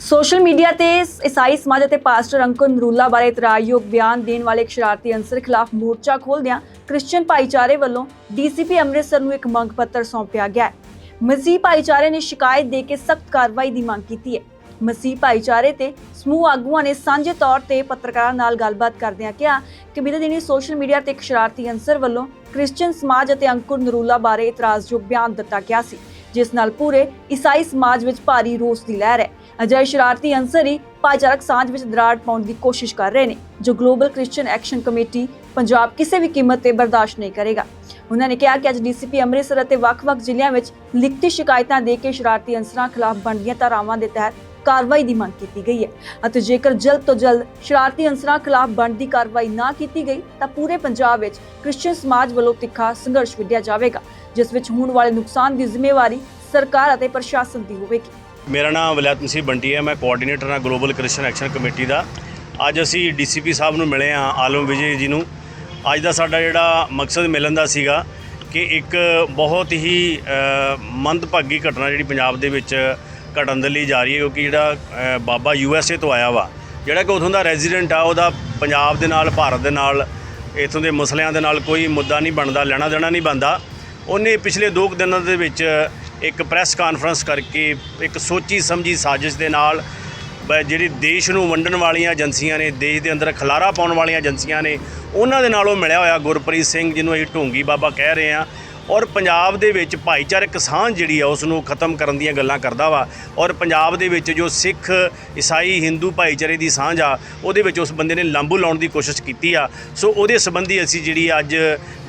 Social media ਤੇ ਈਸਾਈ ਸਮਾਜ ਅਤੇ ਪਾਸਟਰ ਅੰਕੁਰ ਨਰੂਲਾ ਬਾਰੇ ਇਤਰਾਜ਼ਯੋਗ ਬਿਆਨ ਦੇਣ ਵਾਲੇ ਇੱਕ ਸ਼ਰਾਰਤੀ ਅੰਸਰ ਖਿਲਾਫ ਮੋਰਚਾ ਖੋਲ੍ਹਦਿਆਂ ਕ੍ਰਿਸਚੀਅਨ ਭਾਈਚਾਰੇ ਵੱਲੋਂ ਡੀਸੀਪੀ ਅੰਮ੍ਰਿਤਸਰ ਨੂੰ ਇੱਕ ਮੰਗ ਪੱਤਰ ਸੌਂਪਿਆ ਗਿਆ ਹੈ। ਮਸੀਹ ਭਾਈਚਾਰੇ ਨੇ ਸ਼ਿਕਾਇਤ ਦੇ ਕੇ ਸਖਤ ਕਾਰਵਾਈ ਦੀ ਮੰਗ ਕੀਤੀ ਹੈ। ਮਸੀਹ ਭਾਈਚਾਰੇ ਤੇ ਸਮੂਹ ਆਗੂਆਂ ਨੇ ਸਾਂਝੇ ਤੌਰ ਤੇ ਪੱਤਰਕਾਰਾਂ ਨਾਲ ਗੱਲਬਾਤ ਕਰਦਿਆਂ ਕਿਹਾ ਕਿ ਬੀਤੇ ਦਿਨੀ ਸੋਸ਼ਲ ਮੀਡੀਆ ਤੇ ਇੱਕ ਸ਼ਰਾਰਤੀ ਅੰਸਰ ਵੱਲੋਂ ਕ੍ਰਿਸਚੀਅਨ ਸਮਾਜ ਅਤੇ ਅੰਕੁਰ ਨਰੂਲਾ ਬਾਰੇ ਇਤਰਾਜ਼ਯੋਗ ਬਿਆਨ ਦਿੱਤਾ ਗਿਆ ਸੀ। ਜਿਸ ਨਾਲ ਪੂਰੇ ਈਸਾਈ ਸਮਾਜ ਵਿੱਚ ਭਾਰੀ ਰੋਸ ਦੀ ਲਹਿਰ ਹੈ। ਅਜਿਹੇ ਸ਼ਰਾਰਤੀ ਅੰਸਰ ਹੀ ਭਾਈਚਾਰਕ ਸਾਂਝ ਵਿੱਚ ਦਰਾੜ ਪਾਉਣ ਦੀ ਕੋਸ਼ਿਸ਼ ਕਰ ਰਹੇ ਨੇ, ਜੋ global Christian action committee Punjab ਕਿਸੇ ਵੀ ਕੀਮਤ ਤੇ ਬਰਦਾਸ਼ਤ ਨਹੀਂ ਕਰੇਗਾ। ਉਹਨਾਂ ਨੇ ਕਿਹਾ ਕਿ ਅੱਜ ਡੀਸੀਪੀ ਅੰਮ੍ਰਿਤਸਰ ਅਤੇ ਵੱਖ-ਵੱਖ ਜ਼ਿਲ੍ਹਿਆਂ ਵਿੱਚ ਲਿਖਤੀ ਸ਼ਿਕਾਇਤਾਂ ਦੇ ਕੇ ਸ਼ਰਾਰਤੀ ਅੰਸਰਾਂ ਖਿਲਾਫ ਬਣਦੀਆਂ ਧਾਰਾਵਾਂ ਦੇ ਤਹਿਤ ਕਾਰਵਾਈ ਦੀ ਮੰਗ ਕੀਤੀ ਗਈ ਹੈ। ਅਤੇ ਜੇਕਰ ਜਲਦ ਤੋਂ ਜਲਦ ਸ਼ਰਾਰਤੀ ਅੰਸਰਾਂ ਖਿਲਾਫ ਬਣਦੀ ਕਾਰਵਾਈ ਨਾ ਕੀਤੀ ਗਈ, ਤਾਂ ਪੂਰੇ ਪੰਜਾਬ ਵਿੱਚ ਕ੍ਰਿਸਚੀਅਨ ਸਮਾਜ ਵੱਲੋਂ ਤਿੱਖਾ ਸੰਘਰਸ਼ ਵਿੱਢਿਆ ਜਾਵੇਗਾ, ਜਿਸ ਵਿੱਚ ਹੋਣ ਵਾਲੇ ਨੁਕਸਾਨ ਦੀ ਜ਼ਿੰਮੇਵਾਰੀ ਸਰਕਾਰ ਅਤੇ ਪ੍ਰਸ਼ਾਸਨ ਦੀ ਹੋਵੇਗੀ। ਮੇਰਾ ਨਾਮ ਵਲੈਤ ਮਸੀਹ ਬੰਟੀ ਹੈ, ਮੈਂ ਕੋਆਰਡੀਨੇਟਰ ਹਾਂ ਗਲੋਬਲ ਕ੍ਰਿਸਚੀਅਨ ਐਕਸ਼ਨ ਕਮੇਟੀ ਦਾ। ਅੱਜ ਅਸੀਂ ਡੀਸੀਪੀ ਸਾਹਿਬ ਨੂੰ ਮਿਲੇ ਹਾਂ, ਆਲਮ ਵਿਜੇ ਜੀ ਨੂੰ। ਅੱਜ ਦਾ ਸਾਡਾ ਜਿਹੜਾ ਮਕਸਦ ਮਿਲਣ ਦਾ ਸੀਗਾ ਕਿ ਇੱਕ ਬਹੁਤ ਹੀ ਮੰਦਭਾਗੀ ਘਟਨਾ ਜਿਹੜੀ ਪੰਜਾਬ ਦੇ ਵਿੱਚ ਘਟਣ ਦੇ ਲਈ ਜਾ ਰਹੀ ਹੈ, ਕਿਉਂਕਿ ਜਿਹੜਾ ਬਾਬਾ ਯੂ ਐਸ ਏ ਤੋਂ ਆਇਆ ਵਾ, ਜਿਹੜਾ ਕਿ ਉਥੋਂ ਦਾ ਰੈਜ਼ੀਡੈਂਟ ਆ, ਉਹਦਾ ਪੰਜਾਬ ਦੇ ਨਾਲ, ਭਾਰਤ ਦੇ ਨਾਲ, ਇਥੋਂ ਦੇ ਮਸਲਿਆਂ ਦੇ ਨਾਲ ਕੋਈ ਮੁੱਦਾ ਨਹੀਂ ਬਣਦਾ, ਲੈਣਾ ਦੇਣਾ ਨਹੀਂ ਬਣਦਾ। ਉਹਨੇ ਪਿਛਲੇ 2 ਦਿਨਾਂ ਦੇ ਵਿੱਚ ਇੱਕ ਪ੍ਰੈਸ ਕਾਨਫਰੰਸ ਕਰਕੇ ਇੱਕ ਸੋਚੀ ਸਮਝੀ ਸਾਜ਼ਿਸ਼ ਦੇ ਨਾਲ ਜਿਹੜੀ ਦੇਸ਼ ਨੂੰ ਵੰਡਣ ਵਾਲੀਆਂ ਏਜੰਸੀਆਂ ਨੇ, ਦੇਸ਼ ਦੇ ਅੰਦਰ ਖਲਾਰਾ ਪਾਉਣ ਵਾਲੀਆਂ ਏਜੰਸੀਆਂ ਨੇ, ਉਹਨਾਂ ਦੇ ਨਾਲ ਉਹ ਮਿਲਿਆ ਹੋਇਆ ਗੁਰਪ੍ਰੀਤ ਸਿੰਘ, ਜਿਹਨੂੰ ਅਸੀਂ ਢੋਂਗੀ ਬਾਬਾ ਕਹਿ ਰਹੇ ਹਾਂ। ਔਰ ਪੰਜਾਬ ਦੇ ਵਿੱਚ ਭਾਈਚਾਰਕ ਸਾਂਝ ਜਿਹੜੀ ਆ ਉਸ ਨੂੰ ਖਤਮ ਕਰਨ ਦੀਆਂ ਗੱਲਾਂ ਕਰਦਾ ਵਾ। ਔਰ ਪੰਜਾਬ ਦੇ ਵਿੱਚ ਜੋ ਸਿੱਖ, ਈਸਾਈ, ਹਿੰਦੂ ਭਾਈਚਾਰੇ ਦੀ ਸਾਂਝ ਆ, ਉਹਦੇ ਵਿੱਚ ਉਸ ਬੰਦੇ ਨੇ ਲਾਂਬੂ ਲਾਉਣ ਦੀ ਕੋਸ਼ਿਸ਼ ਕੀਤੀ ਆ। ਸੋ ਉਹਦੇ ਸੰਬੰਧੀ ਅਸੀਂ ਜਿਹੜੀ ਅੱਜ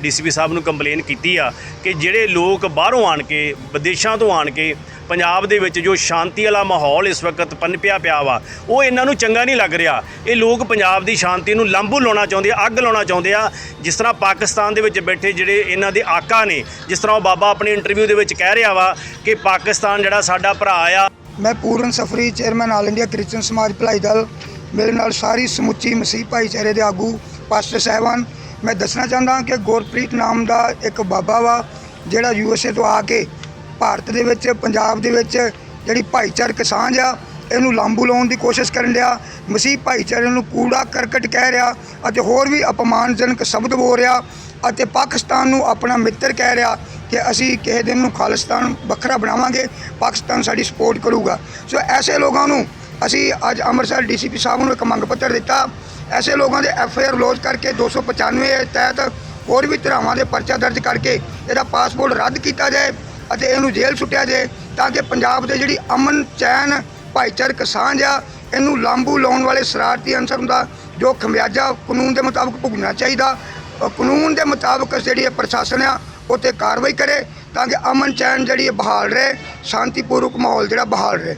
ਡੀਸੀਪੀ ਸਾਹਿਬ ਨੂੰ ਕੰਪਲੇਨ ਕੀਤੀ ਆ ਕਿ ਜਿਹੜੇ ਲੋਕ ਬਾਹਰੋਂ ਆਣ ਕੇ, ਵਿਦੇਸ਼ਾਂ ਤੋਂ ਆਣ ਕੇ ਪੰਜਾਬ ਦੇ ਵਿੱਚ ਜੋ ਸ਼ਾਂਤੀ ਵਾਲਾ ਮਾਹੌਲ ਇਸ ਵਕਤ ਪਨਪਿਆ ਪਿਆ ਵਾ, ਉਹ ਇਹਨਾਂ ਨੂੰ ਚੰਗਾ ਨਹੀਂ ਲੱਗ ਰਿਹਾ। ਇਹ ਲੋਕ ਪੰਜਾਬ ਦੀ ਸ਼ਾਂਤੀ ਨੂੰ ਲਾਂਬੂ ਲਾਉਣਾ ਚਾਹੁੰਦੇ ਆ, ਅੱਗ ਲਾਉਣਾ ਚਾਹੁੰਦੇ ਆ। ਜਿਸ ਤਰ੍ਹਾਂ ਪਾਕਿਸਤਾਨ ਦੇ ਵਿੱਚ ਬੈਠੇ ਜਿਹੜੇ ਇਹਨਾਂ ਦੇ ਆਕਾ ਨੇ, ਜਿਸ ਤਰ੍ਹਾਂ ਉਹ ਬਾਬਾ ਆਪਣੀ ਇੰਟਰਵਿਊ ਦੇ ਵਿੱਚ ਕਹਿ ਰਿਹਾ ਵਾ ਕਿ ਪਾਕਿਸਤਾਨ ਜਿਹੜਾ ਸਾਡਾ ਭਰਾ ਆ। ਮੈਂ Puran Safri chairman all India Christian Samaj Bhalai Dal ਮੇਰੇ ਨਾਲ ਸਾਰੀ ਸਮੁੱਚੀ ਮਸੀਹ ਭਾਈਚਾਰੇ ਦੇ ਆਗੂ ਪਾਸਟਰ ਸਾਹਿਬਾਨ ਮੈਂ ਦੱਸਣਾ ਚਾਹੁੰਦਾ ਕਿ ਗੁਰਪ੍ਰੀਤ ਨਾਮ ਦਾ ਇੱਕ ਬਾਬਾ ਵਾ, ਜਿਹੜਾ ਯੂਐਸਏ ਤੋਂ ਆ ਕੇ ਭਾਰਤ ਦੇ ਵਿੱਚ, ਪੰਜਾਬ ਦੇ ਵਿੱਚ ਜਿਹੜੀ ਭਾਈਚਾਰਕ ਸਾਂਝ ਆ, ਇਹਨੂੰ ਲਾਂਬੂ ਲਾਉਣ ਦੀ ਕੋਸ਼ਿਸ਼ ਕਰਨ ਲਿਆ ਮਸੀਹ ਭਾਈਚਾਰੇ ਨੂੰ ਕੂੜਾ ਕਰਕਟ ਕਹਿ ਰਿਹਾ ਅਤੇ ਹੋਰ ਵੀ ਅਪਮਾਨਜਨਕ ਸ਼ਬਦ ਬੋਲ ਰਿਹਾ ਅਤੇ ਪਾਕਿਸਤਾਨ ਨੂੰ ਆਪਣਾ ਮਿੱਤਰ ਕਹਿ ਰਿਹਾ ਕਿ ਅਸੀਂ ਕਿਸੇ ਦਿਨ ਨੂੰ ਖਾਲਿਸਤਾਨ ਵੱਖਰਾ ਬਣਾਵਾਂਗੇ, ਪਾਕਿਸਤਾਨ ਸਾਡੀ ਸਪੋਰਟ ਕਰੂਗਾ। ਸੋ ਐਸੇ ਲੋਕਾਂ ਨੂੰ ਅਸੀਂ ਅੱਜ ਅੰਮ੍ਰਿਤਸਰ ਡੀਸੀਪੀ ਸਾਹਿਬ ਨੂੰ ਇੱਕ ਮੰਗ ਪੱਤਰ ਦਿੱਤਾ। ਐਸੇ ਲੋਕਾਂ ਦੇ ਐਫ ਆਈ ਆਰ ਲੋਜ ਕਰਕੇ 295 ਤਹਿਤ ਹੋਰ ਵੀ ਧਰਾਵਾਂ ਦੇ ਪਰਚਾ ਦਰਜ ਕਰਕੇ ਇਹਦਾ ਪਾਸਪੋਰਟ ਰੱਦ ਕੀਤਾ ਜਾਏ। ਅਤੇ ਇਹਨੂੰ ਜੇਲ੍ਹ ਸੁੱਟਿਆ ਜਾਏ ਤਾਂ ਕਿ ਪੰਜਾਬ ਦੇ ਜਿਹੜੀ ਅਮਨ, ਚੈਨ, ਭਾਈਚਾਰਕ ਸਾਂਝ ਆ, ਇਹਨੂੰ ਲਾਂਬੂ ਲਾਉਣ ਵਾਲੇ ਸ਼ਰਾਰਤੀ ਅਨਸਰ ਹੁੰਦਾ, ਜੋ ਖਮਿਆਜਾ ਕਾਨੂੰਨ ਦੇ ਮੁਤਾਬਕ ਭੁਗਣਾ ਚਾਹੀਦਾ। ਕਾਨੂੰਨ ਦੇ ਮੁਤਾਬਕ ਜਿਹੜੀ ਪ੍ਰਸ਼ਾਸਨ ਆ ਉਹ 'ਤੇ ਕਾਰਵਾਈ ਕਰੇ, ਤਾਂ ਕਿ ਅਮਨ, ਚੈਨ ਜਿਹੜੀ ਬਹਾਲ ਰਹੇ, ਸ਼ਾਂਤੀਪੂਰਵਕ ਮਾਹੌਲ ਜਿਹੜਾ ਬਹਾਲ ਰਹੇ।